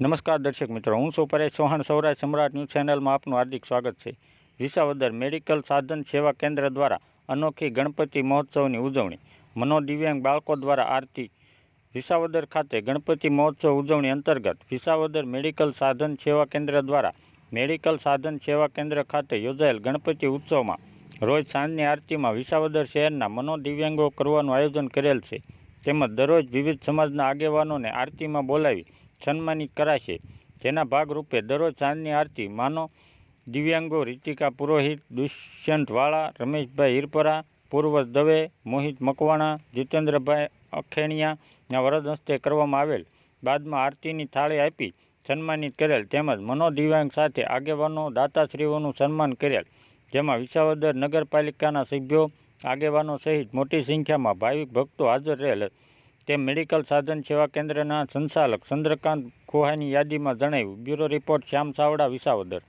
નમસ્કાર દર્શક મિત્રો, હું છું પરેશ ચૌહાણ. સૌરાષ્ટ્ર સમ્રાટ ન્યૂઝ ચેનલમાં આપનું હાર્દિક સ્વાગત છે. વિસાવદર મેડિકલ સાધન સેવા કેન્દ્ર દ્વારા અનોખી ગણપતિ મહોત્સવની ઉજવણી, મનોદિવ્યાંગ બાળકો દ્વારા આરતી. વિસાવદર ખાતે ગણપતિ મહોત્સવ ઉજવણી અંતર્ગત વિસાવદર મેડિકલ સાધન સેવા કેન્દ્ર દ્વારા મેડિકલ સાધન સેવા કેન્દ્ર ખાતે યોજાયેલ ગણપતિ ઉત્સવમાં રોજ સાંજની આરતીમાં વિસાવદર શહેરના મનોદિવ્યાંગો કરવાનું આયોજન કરેલ છે. તેમજ દરરોજ વિવિધ સમાજના આગેવાનોને આરતીમાં બોલાવી સન્માનિત કરાશે. જેના ભાગરૂપે દરરોજ સાંજની આરતી માનો દિવ્યાંગો રીતિકા પુરોહિત દુષ્યંત વાળા રમેશભાઈ હિરપરા, પૂર્વજ દવે, મોહિત મકવાણા, જીતેન્દ્રભાઈ અખેણિયાના વરદ હસ્તે કરવામાં આવેલ. બાદમાં આરતીની થાળી આપી સન્માનિત કરેલ તેમજ મનોદિવ્યાંગ સાથે આગેવાનો, દાતાશ્રીઓનું સન્માન કરેલ. જેમાં વિસાવદર નગરપાલિકાના સભ્યો, આગેવાનો સહિત મોટી સંખ્યામાં ભાવિક ભક્તો હાજર રહેલ. તેમ મેડિકલ સાધન સેવા કેન્દ્રના સંચાલક ચંદ્રકાંત ખોહાની યાદીમાં જણાવ્યું. Bureau report, Shyam Chavda, Visavadar.